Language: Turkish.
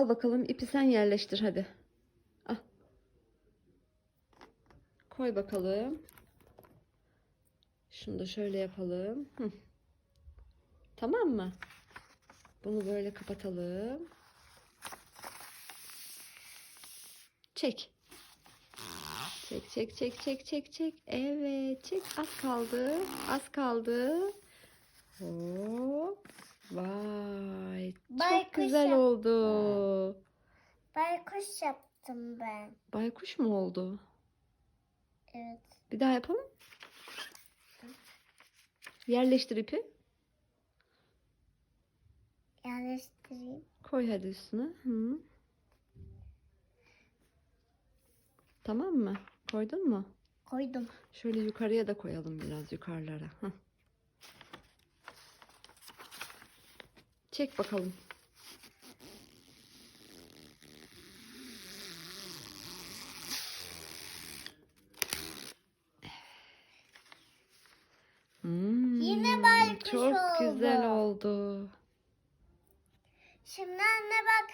Al bakalım ipi sen yerleştir hadi. Al. Koy bakalım. Şunu da şöyle yapalım. Hı. Tamam mı? Bunu böyle kapatalım. Çek. Çek çek çek çek çek çek. Evet çek. Az kaldı. Az kaldı. Hop. Baykuş güzel yap- oldu. Baykuş yaptım ben. Baykuş mu oldu? Evet. Bir daha yapalım. Yerleştir ipi. Yerleştireyim. Koy hadi üstüne. Hı. Tamam mı? Koydun mu? Koydum. Şöyle yukarıya da koyalım biraz yukarılara. Heh. Çek bakalım. Çok güzel oldu. oldu. Şimdi anne bak.